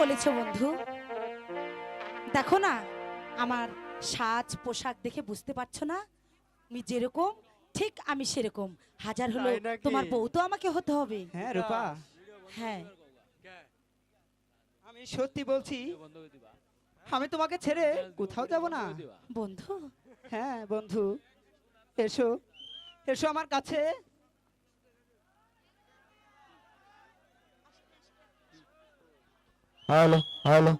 বলেছ বন্ধু। দেখো না আমার সাজ পোশাক দেখে বুঝতে পারছ না? আমি যেরকম ঠিক আমি সেরকম। হাজার হলো তোমার বউ তো আমাকে হতে হবে। হ্যাঁ রূপা। হ্যাঁ। আমি সত্যি বলছি আমি তোমাকে ছেড়ে কোথাও যাব না। বন্ধু? হ্যাঁ বন্ধু। এসো এসো আমার কাছে। Hello hello.